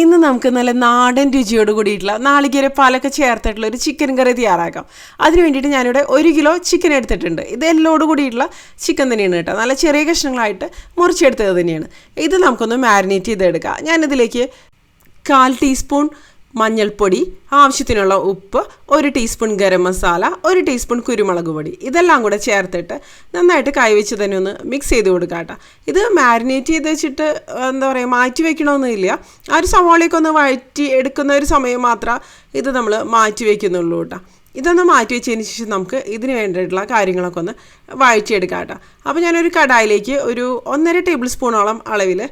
ഇന്ന് നമുക്ക് നല്ല നാടൻ രുചിയോട് കൂടിയിട്ടുള്ള നാളികേര പാലൊക്കെ ചേർത്തിട്ടുള്ള ഒരു ചിക്കൻ കറി തയ്യാറാക്കാം. അതിന് വേണ്ടിയിട്ട് ഞാനിവിടെ ഒരു കിലോ ചിക്കൻ എടുത്തിട്ടുണ്ട്. ഇത് എല്ലോട് കൂടിയിട്ടുള്ള ചിക്കൻ തന്നെയാണ് കേട്ടോ. നല്ല ചെറിയ കഷ്ണങ്ങളായിട്ട് മുറിച്ചെടുത്തത് തന്നെയാണ്. ഇത് നമുക്കൊന്ന് മാരിനേറ്റ് ചെയ്തെടുക്കാം. ഞാനിതിലേക്ക് കാൽ ടീസ്പൂൺ മഞ്ഞൾപ്പൊടി ആവശ്യത്തിനുള്ള ഉപ്പ് ഒരു ടീസ്പൂൺ ഗരം മസാല ഒരു ടീസ്പൂൺ കുരുമുളക് പൊടി. ഇതെല്ലാം കൂടെ ചേർത്തിട്ട് നന്നായിട്ട് കൈവച്ച് തന്നെ ഒന്ന് മിക്സ് ചെയ്ത് കൊടുക്കുക കേട്ടോ. ഇത് മാരിനേറ്റ് ചെയ്ത് വെച്ചിട്ട് എന്താ പറയുക മാറ്റി വെക്കണമെന്നില്ല ആ ഒരു സവാളയൊക്കെ ഒന്ന് വഴറ്റി എടുക്കുന്ന ഒരു സമയം മാത്രം ഇത് നമ്മൾ മാറ്റി വയ്ക്കുന്നുള്ളൂ കേട്ടോ. ഇതൊന്ന് മാറ്റി വെച്ചതിന് ശേഷം നമുക്ക് ഇതിന് വേണ്ടിയിട്ടുള്ള കാര്യങ്ങളൊക്കെ ഒന്ന് വഴറ്റിയെടുക്കാം കേട്ടോ. അപ്പോൾ ഞാനൊരു കടായിലേക്ക് ഒരു ഒന്നര ടേബിൾ സ്പൂണോളം അളവിൽ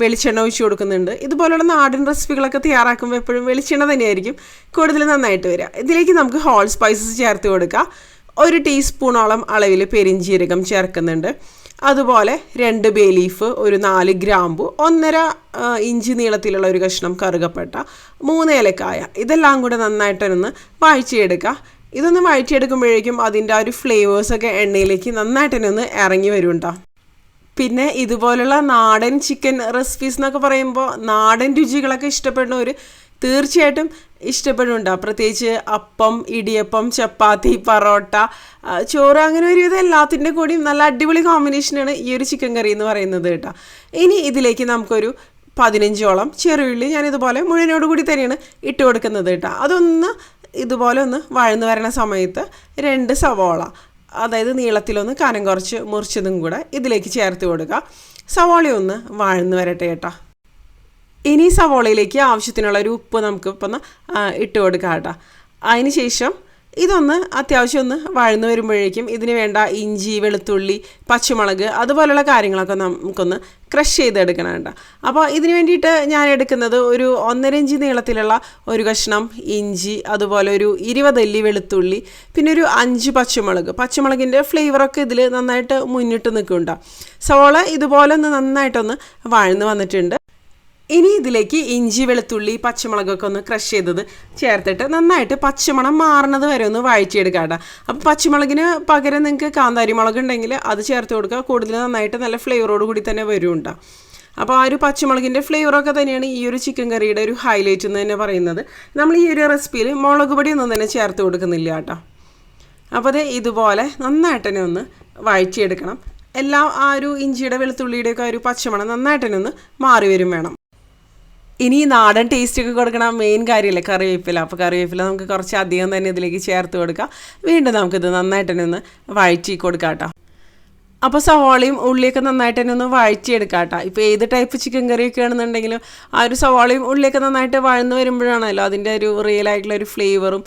വെളിച്ചെണ്ണ ഒഴിച്ച് കൊടുക്കുന്നുണ്ട്. ഇതുപോലുള്ള നാടൻ റെസിപ്പികളൊക്കെ തയ്യാറാക്കുമ്പോൾ എപ്പോഴും വെളിച്ചെണ്ണ തന്നെയായിരിക്കും കൂടുതൽ നന്നായിട്ട് വരിക. ഇതിലേക്ക് നമുക്ക് ഹോൾ സ്പൈസസ് ചേർത്ത് കൊടുക്കുക ഒരു ടീസ്പൂണോളം അളവിൽ പെരിഞ്ചീരകം ചേർക്കുന്നുണ്ട്. അതുപോലെ രണ്ട് ബേ ലീഫ് ഒരു നാല് ഗ്രാമ്പു ഒന്നര ഇഞ്ച് നീളത്തിലുള്ള ഒരു കഷ്ണം കറുകപ്പട്ട മൂന്ന് ഏലക്കായ. ഇതെല്ലാം കൂടെ നന്നായിട്ടൊന്ന് വഴറ്റിയെടുക്കുക ഇതൊന്ന് വഴറ്റിയെടുക്കുമ്പോഴേക്കും അതിന്റെ ആ ഒരു ഫ്ലേവേഴ്സൊക്കെ എണ്ണയിലേക്ക് നന്നായിട്ട് ഒന്ന് ഇറങ്ങി വരുന്നുണ്ടോ പിന്നെ ഇതുപോലുള്ള നാടൻ ചിക്കൻ റെസിപ്പീസ് എന്നൊക്കെ പറയുമ്പോൾ നാടൻ രുചികളൊക്കെ ഇഷ്ടപ്പെടുന്നവർ തീർച്ചയായിട്ടും ഇഷ്ടപ്പെടുന്നുണ്ടാവും പ്രത്യേകിച്ച് അപ്പം ഇടിയപ്പം ചപ്പാത്തി പറോട്ട ചോറ് അങ്ങനെ ഒരുവിധം എല്ലാത്തിന്റെ കൂടിയും നല്ല അടിപൊളി കോമ്പിനേഷനാണ് ഈ ഒരു ചിക്കൻ കറി എന്ന് പറയുന്നത് കേട്ടോ. ഇനി ഇതിലേക്ക് നമുക്കൊരു പതിനഞ്ചോളം ചെറുള്ളി ഞാൻ ഇതുപോലെ മുഴുവനോട് കൂടി തന്നെയാണ് ഇട്ട് കൊടുക്കുന്നത് കേട്ടോ. അതൊന്ന് ഇതുപോലെ ഒന്ന് വഴന്നു വരണ സമയത്ത് രണ്ട് സവോള അതായത് നീളത്തിലൊന്ന് കനം കുറച്ച് മുറിച്ചതും കൂടെ ഇതിലേക്ക് ചേർത്ത് കൊടുക്കുക സവാള ഒന്ന് വാഴ്ന്നു വരട്ടെ കേട്ടോ ഇനി സവോളയിലേക്ക് ആവശ്യത്തിനുള്ള ഒരു ഉപ്പ് നമുക്ക് ഇപ്പം ഇട്ട് കൊടുക്കാം കേട്ടോ അതിന് ശേഷം ഇതൊന്ന് അത്യാവശ്യം ഒന്ന് വഴന്നു വരുമ്പോഴേക്കും ഇതിന് വേണ്ട ഇഞ്ചി വെളുത്തുള്ളി പച്ചമുളക് അതുപോലുള്ള കാര്യങ്ങളൊക്കെ നമുക്കൊന്ന് ക്രഷ് ചെയ്തെടുക്കണം കേട്ടോ. അപ്പോൾ ഇതിന് വേണ്ടിയിട്ട് ഞാൻ എടുക്കുന്നത് ഒരു ഒന്നര ഇഞ്ച് നീളത്തിലുള്ള ഒരു കഷ്ണം ഇഞ്ചി അതുപോലെ ഒരു ഇരുപതല്ലി വെളുത്തുള്ളി പിന്നെ ഒരു അഞ്ച് പച്ചമുളക്. പച്ചമുളകിന്റെ ഫ്ലേവറൊക്കെ ഇതിൽ നന്നായിട്ട് മുന്നിട്ട് നിൽക്കുന്നുണ്ടോ. സവോള ഇതുപോലെ ഒന്ന് നന്നായിട്ടൊന്ന് വഴന്ന് വന്നിട്ടുണ്ട്. ഇനി ഇതിലേക്ക് ഇഞ്ചി വെളുത്തുള്ളി പച്ചമുളകൊക്കെ ഒന്ന് ക്രഷ് ചെയ്തത് ചേർത്തിട്ട് നന്നായിട്ട് പച്ചമണം മാറുന്നത് വരെ ഒന്ന് വഴറ്റിയെടുക്കുക കേട്ടോ. അപ്പോൾ പച്ചമുളകിന് പകരം നിങ്ങൾക്ക് കാന്താരി മുളക് ഉണ്ടെങ്കിൽ അത് ചേർത്ത് കൊടുക്കുക. കൂടുതൽ നന്നായിട്ട് നല്ല ഫ്ലേവറോട് കൂടി തന്നെ വരും അപ്പോൾ ആ ഒരു പച്ചമുളകിന്റെ ഫ്ലേവറൊക്കെ തന്നെയാണ് ഈ ഒരു ചിക്കൻ കറിയുടെ ഒരു ഹൈലൈറ്റ് എന്ന് തന്നെ പറയുന്നത്. നമ്മൾ ഈ ഒരു റെസിപ്പിയിൽ മുളക് പൊടി ഒന്നും തന്നെ ചേർത്ത് കൊടുക്കുന്നില്ല കേട്ടോ. അപ്പോൾ അത് ഇതുപോലെ നന്നായിട്ട് തന്നെ ഒന്ന് വഴറ്റിയെടുക്കണം. എല്ലാം ആ ഒരു ഇഞ്ചിയുടെ വെളുത്തുള്ളിയുടെയൊക്കെ ഒരു പച്ചമണം നന്നായിട്ട് തന്നെ ഒന്ന് മാറി വരും വേണം. ഇനി നാടൻ ടേസ്റ്റ് ഒക്കെ കൊടുക്കണ മെയിൻ കാര്യമല്ലേ കറിവേപ്പില. അപ്പോൾ കറിവേപ്പില നമുക്ക് കുറച്ച് അധികം തന്നെ ഇതിലേക്ക് ചേർത്ത് കൊടുക്കാം. വീണ്ടും നമുക്കിത് നന്നായിട്ട് തന്നെ ഒന്ന് വഴറ്റി കൊടുക്കാം കേട്ടോ. അപ്പോൾ സവാളയും ഉള്ളിയൊക്കെ നന്നായിട്ട് തന്നെ ഒന്ന് വഴറ്റിയെടുക്കാം കേട്ടോ ഇപ്പോൾ ഏത് ടൈപ്പ് ചിക്കൻ കറിയൊക്കെ ആണെന്നുണ്ടെങ്കിലും ആ ഒരു സവാളയും ഉള്ളിയൊക്കെ നന്നായിട്ട് വഴന്ന് വരുമ്പോഴാണല്ലോ അതിന്റെ ഒരു റിയൽ ആയിട്ടുള്ള ഒരു ഫ്ലേവറും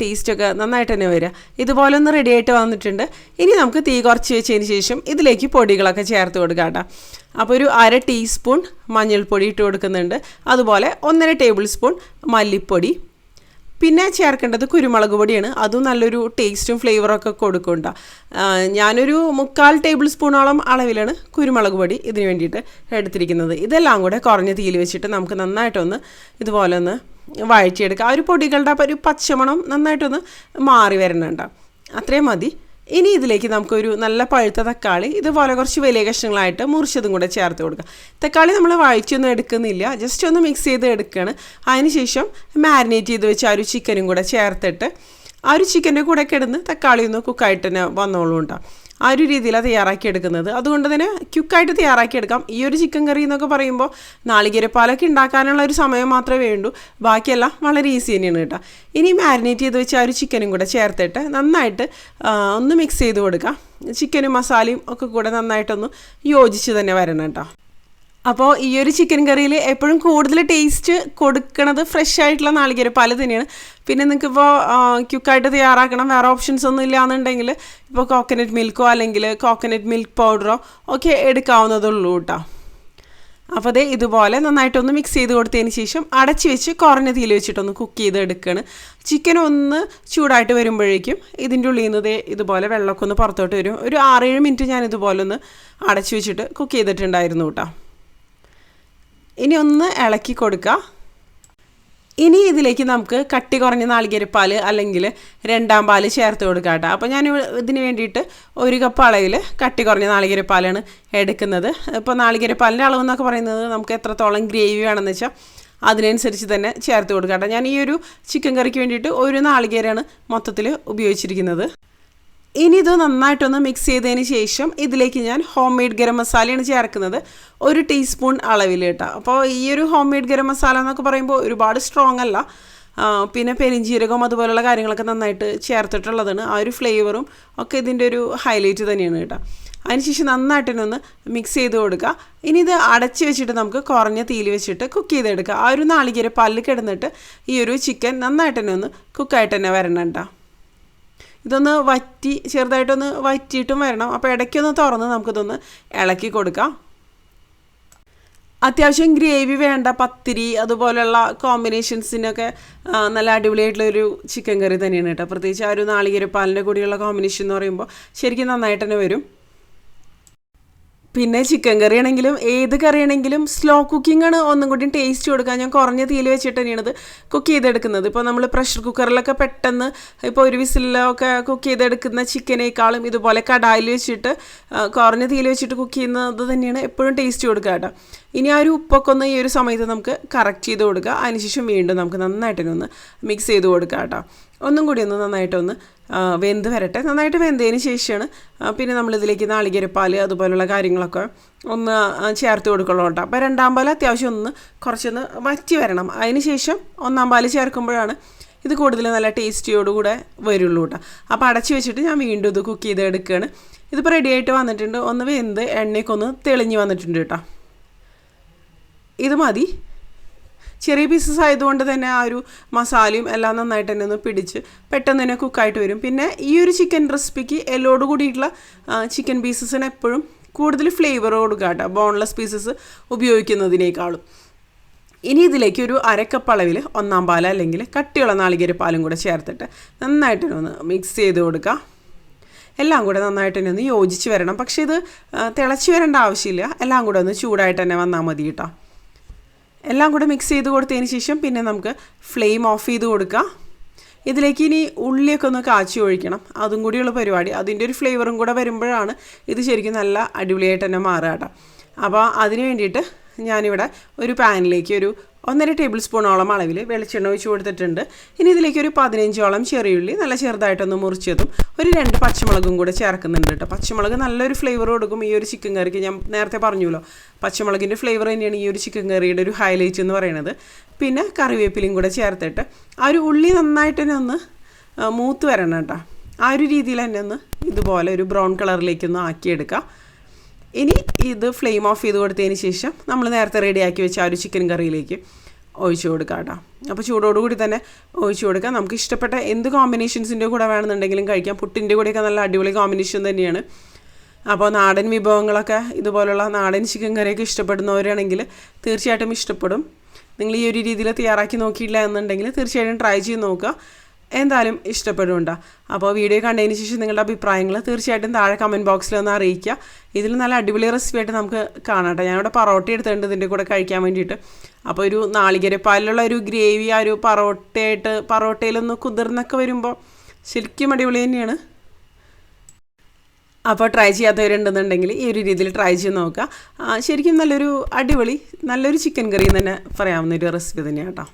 ടേസ്റ്റൊക്കെ നന്നായിട്ട് തന്നെ വരിക ഇതുപോലെ ഒന്ന് റെഡി ആയിട്ട് വന്നിട്ടുണ്ട്. ഇനി നമുക്ക് തീ കുറച്ച് വെച്ചതിന് ശേഷം ഇതിലേക്ക് പൊടികളൊക്കെ ചേർത്ത് കൊടുക്കാം കേട്ടോ അപ്പോൾ ഒരു അര ടീസ്പൂൺ മഞ്ഞൾപ്പൊടി ഇട്ട് കൊടുക്കുന്നുണ്ട്. അതുപോലെ ഒന്നര ടേബിൾ സ്പൂൺ മല്ലിപ്പൊടി പിന്നെ ചേർക്കേണ്ടത് കുരുമുളക് പൊടിയാണ്. അതും നല്ലൊരു ടേസ്റ്റും ഫ്ലേവറും ഫ്ലേവറൊക്കെ കൊടുക്കുന്നുണ്ട്. ഞാനൊരു മുക്കാൽ ടേബിൾ സ്പൂണോളം അളവിലാണ് കുരുമുളക് പൊടി ഇതിന് വേണ്ടിയിട്ട് എടുത്തിരിക്കുന്നത്. ഇതെല്ലാം കൂടെ കുറഞ്ഞ തീയിൽ വെച്ചിട്ട് നമുക്ക് നന്നായിട്ടൊന്ന് ഇതുപോലെ ഒന്ന് വഴറ്റിയെടുക്കുക ആ ഒരു പൊടികളുടെ ഒരു പച്ചമണം നന്നായിട്ടൊന്ന് മാറി വരണുണ്ട്. അത്രയും മതി. ഇനി ഇതിലേക്ക് നമുക്കൊരു നല്ല പഴുത്ത തക്കാളി ഇതുപോലെ കുറച്ച് വലിയ കഷ്ണങ്ങളായിട്ട് മുറിച്ചതും കൂടെ ചേർത്ത് കൊടുക്കുക തക്കാളി നമ്മൾ വഴിച്ചൊന്നും എടുക്കുന്നില്ല ജസ്റ്റ് ഒന്ന് മിക്സ് ചെയ്ത് എടുക്കുകയാണ് അതിനുശേഷം മാരിനേറ്റ് ചെയ്ത് വെച്ച് ആ ഒരു ചിക്കനും കൂടെ ചേർത്തിട്ട് ആ ഒരു ചിക്കന്റെ കൂടെ കിടന്ന് തക്കാളി ഒന്ന് കുക്കായിട്ട് തന്നെ വന്നോളൂ ഉണ്ടാവും ആ ഒരു രീതിയിലാണ് തയ്യാറാക്കിയെടുക്കുന്നത്. അതുകൊണ്ട് തന്നെ ക്യുക്കായിട്ട് തയ്യാറാക്കിയെടുക്കാം. ഈ ഒരു ചിക്കൻ കറി എന്നൊക്കെ പറയുമ്പോൾ നാളികേരപ്പാലൊക്കെ ഉണ്ടാക്കാനുള്ള ഒരു സമയം മാത്രമേ വേണ്ടൂ. ബാക്കിയെല്ലാം വളരെ ഈസി തന്നെയാണ് കേട്ടോ. ഇനി മാരിനേറ്റ് ചെയ്ത് വെച്ച് ആ ഒരു ചിക്കനും കൂടെ ചേർത്തിട്ട് നന്നായിട്ട് ഒന്ന് മിക്സ് ചെയ്ത് കൊടുക്കാം. ചിക്കനും മസാലയും ഒക്കെ കൂടെ നന്നായിട്ടൊന്ന് യോജിച്ച് തന്നെ വരണം കേട്ടോ. അപ്പോൾ ഈ ഒരു ചിക്കൻ കറിയിൽ എപ്പോഴും കൂടുതൽ ടേസ്റ്റ് കൊടുക്കണത് ഫ്രഷ് ആയിട്ടുള്ള നാളികേര നാളികേരപ്പാൽ തന്നെയാണ്. പിന്നെ നിങ്ങൾക്കിപ്പോൾ ക്യുക്കായിട്ട് തയ്യാറാക്കണം വേറെ ഓപ്ഷൻസ് ഒന്നും ഇല്ലാന്നുണ്ടെങ്കിൽ ഇപ്പോൾ കോക്കനട്ട് മിൽക്കോ അല്ലെങ്കിൽ കോക്കനട്ട് മിൽക്ക് പൗഡറോ ഒക്കെ എടുക്കാവുന്നതുള്ളൂ കേട്ടോ അപ്പോൾ അതേ ഇതുപോലെ നന്നായിട്ടൊന്ന് മിക്സ് ചെയ്ത് കൊടുത്തതിന് ശേഷം അടച്ചു വെച്ച് കുറഞ്ഞ തീയിൽ വെച്ചിട്ടൊന്ന് കുക്ക് ചെയ്ത് എടുക്കുകയാണ് ചിക്കൻ ഒന്ന് ചൂടായിട്ട് വരുമ്പോഴേക്കും ഇതിന്റെ ഉള്ളിൽ നിന്ന് ഇതുപോലെ വെള്ളമൊക്കെ ഒന്ന് പുറത്തോട്ട് വരും. ഒരു ആറേഴ് മിനിറ്റ് ഞാൻ ഇതുപോലെ ഒന്ന് അടച്ചു വെച്ചിട്ട് കുക്ക് ചെയ്തിട്ടുണ്ടായിരുന്നു കേട്ടോ ഇനി ഒന്ന് ഇളക്കി കൊടുക്കുക ഇനി ഇതിലേക്ക് നമുക്ക് കട്ടി കുറഞ്ഞ നാളികേരപ്പാൽ അല്ലെങ്കിൽ രണ്ടാം പാൽ ചേർത്ത് കൊടുക്കാം കേട്ടോ. അപ്പോൾ ഞാൻ ഇതിന് വേണ്ടിയിട്ട് ഒരു കപ്പ് അളവിൽ കട്ടി കുറഞ്ഞ നാളികേരപ്പാലാണ് എടുക്കുന്നത്. ഇപ്പോൾ നാളികേരപ്പാലിന്റെ അളവ് എന്നൊക്കെ പറയുന്നത് നമുക്ക് എത്രത്തോളം ഗ്രേവി വേണമെന്ന് വെച്ചാൽ അതിനനുസരിച്ച് തന്നെ ചേർത്ത് കൊടുക്കാം കേട്ടോ. ഞാൻ ഈ ഒരു ചിക്കൻ കറിക്ക് വേണ്ടിയിട്ട് ഒരു നാളികേരാണ് മൊത്തത്തിൽ ഉപയോഗിച്ചിരിക്കുന്നത്. ഇനി ഇത് നന്നായിട്ടൊന്ന് മിക്സ് ചെയ്തതിന് ശേഷം ഇതിലേക്ക് ഞാൻ ഹോം മെയ്ഡ് ഗരം മസാലയാണ് ചേർക്കുന്നത്. ഒരു ടീസ്പൂൺ അളവിൽ കേട്ടോ അപ്പോൾ ഈ ഒരു ഹോം മെയ്ഡ് ഗരം മസാല എന്നൊക്കെ പറയുമ്പോൾ ഒരുപാട് സ്ട്രോങ് അല്ല. പിന്നെ പെരിഞ്ചീരകം അതുപോലെയുള്ള കാര്യങ്ങളൊക്കെ നന്നായിട്ട് ചേർത്തിട്ടുള്ളതാണ്. ആ ഒരു ഫ്ലേവറും ഒക്കെ ഇതിന്റെ ഒരു ഹൈലൈറ്റ് തന്നെയാണ് കേട്ടോ അതിനുശേഷം നന്നായിട്ട് തന്നെ ഒന്ന് മിക്സ് ചെയ്ത് കൊടുക്കുക ഇനി ഇത് അടച്ച് വെച്ചിട്ട് നമുക്ക് കുറഞ്ഞ തീയിൽ വെച്ചിട്ട് കുക്ക് ചെയ്തെടുക്കുക ആ ഒരു നാളികേര പല്ല് കിടന്നിട്ട് ഈ ഒരു ചിക്കൻ നന്നായിട്ട് തന്നെ ഒന്ന് കുക്കായിട്ട് തന്നെ വരണം കേട്ടോ ഇതൊന്ന് വറ്റി ചെറുതായിട്ടൊന്ന് വറ്റിയിട്ടും വരണം. അപ്പോൾ ഇടയ്ക്കൊന്ന് തുറന്ന് നമുക്കിതൊന്ന് ഇളക്കി കൊടുക്കാം. അത്യാവശ്യം ഗ്രേവി വേണ്ട പത്തിരി അതുപോലെയുള്ള കോമ്പിനേഷൻസിനൊക്കെ നല്ല അടിപൊളിയായിട്ടുള്ള ഒരു ചിക്കൻ കറി തന്നെയാണ് കേട്ടോ. പ്രത്യേകിച്ച് ആ ഒരു നാളികേരപ്പാലിന്റെ കൂടിയുള്ള കോമ്പിനേഷൻ എന്ന് പറയുമ്പോൾ ശരിക്കും നന്നായിട്ട് തന്നെ വരും. പിന്നെ ചിക്കൻ കറി ആണെങ്കിലും ഏത് കറി ആണെങ്കിലും സ്ലോ കുക്കിംഗ് ആണ് ഒന്നും കൂടി ടേസ്റ്റ് കൊടുക്കാൻ ഞാൻ കുറഞ്ഞ തീയിൽ വെച്ചിട്ട് തന്നെയാണ് കുക്ക് ചെയ്തെടുക്കുന്നത്. ഇപ്പോൾ നമ്മൾ പ്രഷർ കുക്കറിലൊക്കെ പെട്ടെന്ന് ഇപ്പോൾ ഒരു വിസിലൊക്കെ കുക്ക് ചെയ്തെടുക്കുന്ന ചിക്കനേക്കാളും ഇതുപോലെ കടായിൽ വെച്ചിട്ട് കുറഞ്ഞ തീയിൽ വെച്ചിട്ട് കുക്ക് ചെയ്യുന്നത് തന്നെയാണ് എപ്പോഴും ടേസ്റ്റ് കൊടുക്കുക കേട്ടോ. ഇനി ആ ഒരു ഉപ്പൊക്കെ ഒന്ന് ഈ ഒരു സമയത്ത് നമുക്ക് കറക്റ്റ് ചെയ്ത് കൊടുക്കുക. അതിനുശേഷം വീണ്ടും നമുക്ക് നന്നായിട്ടൊന്ന് മിക്സ് ചെയ്ത് കൊടുക്കുക കേട്ടോ. ഒന്നും കൂടി ഒന്ന് നന്നായിട്ടൊന്ന് വെന്ത് വരട്ടെ. നന്നായിട്ട് വെന്തതിന് ശേഷമാണ് പിന്നെ നമ്മളിതിലേക്ക് നാളികേരപ്പാൽ അതുപോലുള്ള കാര്യങ്ങളൊക്കെ ഒന്ന് ചേർത്ത് കൊടുക്കണം കേട്ടോ. അപ്പോൾ രണ്ടാം പാൽ അത്യാവശ്യം ഒന്ന് കുറച്ചൊന്ന് വറ്റി വരണം. അതിന് ശേഷം ഒന്നാം പാൽ ചേർക്കുമ്പോഴാണ് ഇത് കൂടുതൽ നല്ല ടേസ്റ്റിയോടുകൂടെ വരുള്ളൂ കേട്ടോ. അപ്പോൾ അടച്ച് വെച്ചിട്ട് ഞാൻ വീണ്ടും ഇത് കുക്ക് ചെയ്ത് എടുക്കുകയാണ് ഇതിപ്പോൾ റെഡി ആയിട്ട് വന്നിട്ടുണ്ട്. ഒന്ന് വെന്ത് എണ്ണയ്ക്കൊന്ന് തെളിഞ്ഞ് വന്നിട്ടുണ്ട് കേട്ടോ. ഇത് മതി. ചെറിയ പീസസ് ആയതുകൊണ്ട് തന്നെ ആ ഒരു മസാലയും എല്ലാം നന്നായിട്ട് തന്നെ ഒന്ന് പിടിച്ച് പെട്ടെന്ന് തന്നെ കുക്കായിട്ട് വരും. പിന്നെ ഈ ഒരു ചിക്കൻ റെസിപ്പിക്ക് എല്ലോട് കൂടിയിട്ടുള്ള ചിക്കൻ പീസസിന് എപ്പോഴും കൂടുതൽ ഫ്ലേവർ കൊടുക്കുക കേട്ടോ ബോൺലെസ് പീസസ് ഉപയോഗിക്കുന്നതിനേക്കാളും. ഇനി ഇതിലേക്ക് ഒരു അരക്കപ്പ് അളവിൽ ഒന്നാം പാൽ അല്ലെങ്കിൽ കട്ടിയുള്ള നാളികേര പാലും കൂടെ ചേർത്തിട്ട് നന്നായിട്ട് ഒന്ന് മിക്സ് ചെയ്ത് കൊടുക്കുക എല്ലാം കൂടെ നന്നായിട്ട് തന്നെ ഒന്ന് യോജിച്ച് വരണം. പക്ഷേ ഇത് തിളച്ച് വരേണ്ട ആവശ്യമില്ല. എല്ലാം കൂടെ ഒന്ന് ചൂടായിട്ട് തന്നെ വന്നാൽ മതി കേട്ടോ. എല്ലാം കൂടെ മിക്സ് ചെയ്ത് കൊടുത്തതിന് ശേഷം പിന്നെ നമുക്ക് ഫ്ലെയിം ഓഫ് ചെയ്ത് കൊടുക്കാം. ഇതിലേക്ക് ഇനി ഉള്ളിയൊക്കെ ഒന്ന് കാച്ചി ഒഴിക്കണം. അതും കൂടിയുള്ള പരിപാടി. അതിന്റെ ഒരു ഫ്ലേവറും കൂടെ വരുമ്പോഴാണ് ഇത് ശരിക്കും നല്ല അടിപൊളിയായിട്ട് തന്നെ മാറുക കേട്ടോ. അപ്പോൾ അതിന് വേണ്ടിയിട്ട് ഞാനിവിടെ ഒരു പാനിലേക്ക് ഒരു ഒന്നര ടേബിൾ സ്പൂണോളം അളവിൽ വെളിച്ചെണ്ണ ഒഴിച്ച് കൊടുത്തിട്ടുണ്ട്. ഇനി ഇതിലേക്ക് ഒരു പതിനഞ്ചോളം ചെറിയുള്ളി നല്ല ചെറുതായിട്ടൊന്ന് മുറിച്ചതും ഒരു രണ്ട് പച്ചമുളകും കൂടെ ചേർക്കുന്നുണ്ട് കേട്ടോ. പച്ചമുളക് നല്ലൊരു ഫ്ലേവർ കൊടുക്കും. ഈ ഒരു ചിക്കൻ കറിക്ക് ഞാൻ നേരത്തെ പറഞ്ഞല്ലോ. പച്ചമുളകിന്റെ ഫ്ലേവർ തന്നെയാണ് ഈ ഒരു ചിക്കൻ കറിയുടെ ഒരു ഹൈലൈറ്റ് എന്ന് പറയുന്നത് പിന്നെ കറിവേപ്പിലയും കൂടെ ചേർത്തിട്ട് ആ ഒരു ഉള്ളി നന്നായിട്ട് തന്നെ ഒന്ന് മൂത്ത് വരണം കേട്ടോ. ആ ഒരു രീതിയിൽ തന്നെ ഒന്ന് ഇതുപോലെ ഒരു ബ്രൗൺ കളറിലേക്കൊന്ന് ആക്കിയെടുക്കാം ഇനി ഇത് ഫ്ലെയിം ഓഫ് ചെയ്ത് കൊടുത്തതിന് ശേഷം നമ്മൾ നേരത്തെ റെഡിയാക്കി വെച്ച ആ ഒരു ചിക്കൻ കറിയിലേക്ക് ഒഴിച്ചു കൊടുക്കാം കേട്ടോ. അപ്പോൾ ചൂടോടുകൂടി തന്നെ ഒഴിച്ചു കൊടുക്കാം. നമുക്ക് ഇഷ്ടപ്പെട്ട എന്ത് കോമ്പിനേഷൻസിന്റെ കൂടെ വേണമെന്നുണ്ടെങ്കിലും കഴിക്കാം. പുട്ടിന്റെ കൂടെയൊക്കെ നല്ല അടിപൊളി കോമ്പിനേഷൻ തന്നെയാണ്. അപ്പോൾ നാടൻ വിഭവങ്ങളൊക്കെ ഇതുപോലുള്ള നാടൻ ചിക്കൻ കറിയൊക്കെ ഇഷ്ടപ്പെടുന്നവരാണെങ്കിൽ തീർച്ചയായിട്ടും ഇഷ്ടപ്പെടും. നിങ്ങൾ ഈ ഒരു രീതിയിൽ തയ്യാറാക്കി നോക്കിയില്ല എന്നുണ്ടെങ്കിൽ തീർച്ചയായിട്ടും ട്രൈ ചെയ്ത് നോക്കുക. എന്തായാലും ഇഷ്ടപ്പെടുന്നുണ്ട്. അപ്പോൾ വീഡിയോ കണ്ടതിന് ശേഷം നിങ്ങളുടെ അഭിപ്രായങ്ങൾ തീർച്ചയായിട്ടും താഴെ കമന്റ് ബോക്സിൽ ഒന്ന് അറിയിക്കുക. ഇതിൽ നല്ല അടിപൊളി റെസിപ്പി ആയിട്ട് നമുക്ക് കാണട്ടെ. ഞാനിവിടെ പറോട്ട എടുത്തിട്ടുണ്ട് ഇതിന്റെ കൂടെ കഴിക്കാൻ വേണ്ടിയിട്ട്. അപ്പോൾ ഒരു നാളികേരപ്പാലിലുള്ള ഒരു ഗ്രേവി ആ ഒരു പറോട്ടയായിട്ട് പറോട്ടയിലൊന്ന് കുതിർന്നൊക്കെ വരുമ്പോൾ ശരിക്കും അടിപൊളി തന്നെയാണ്. അപ്പോൾ ട്രൈ ചെയ്യാത്തവരുണ്ടെന്നുണ്ടെങ്കിൽ ഈ ഒരു രീതിയിൽ ട്രൈ ചെയ്ത് നോക്കുക. ശരിക്കും നല്ലൊരു അടിപൊളി നല്ലൊരു ചിക്കൻ കറി തന്നെ പറയാവുന്ന ഒരു റെസിപ്പി തന്നെയാണ് കേട്ടോ.